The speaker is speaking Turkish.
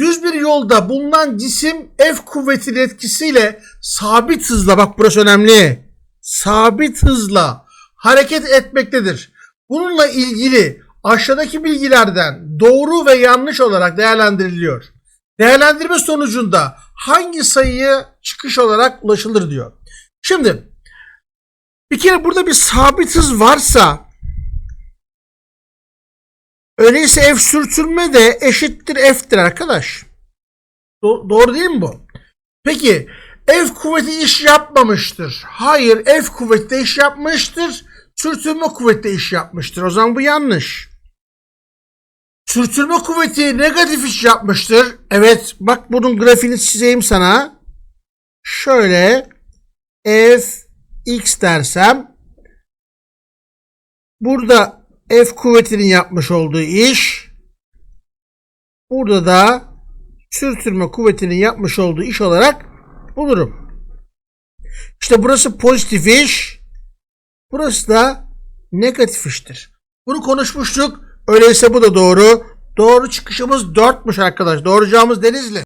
Düz bir yolda bulunan cisim F kuvvetinin etkisiyle sabit hızla bak burası önemli. Sabit hızla hareket etmektedir. Bununla ilgili aşağıdaki bilgilerden doğru ve yanlış olarak değerlendiriliyor. Değerlendirme sonucunda hangi sayıyı çıkış olarak ulaşılır diyor. Şimdi bir kere burada bir sabit hız varsa öyleyse F sürtünme de eşittir F'tir arkadaş. Do- doğru değil mi bu? Peki F kuvveti iş yapmamıştır. Hayır F kuvveti de iş yapmıştır. Sürtünme kuvveti de iş yapmıştır. O zaman bu yanlış. Sürtünme kuvveti negatif iş yapmıştır. Evet bak bunun grafiğini çizeyim sana. Şöyle F x dersem burada F kuvvetinin yapmış olduğu iş burada da sürtünme kuvvetinin yapmış olduğu iş olarak bulurum. İşte burası pozitif iş. Burası da negatif iştir. Bunu konuşmuştuk. Öyleyse bu da doğru. Doğru çıkışımız 4'müş arkadaş. Doğru cevabımız Denizli.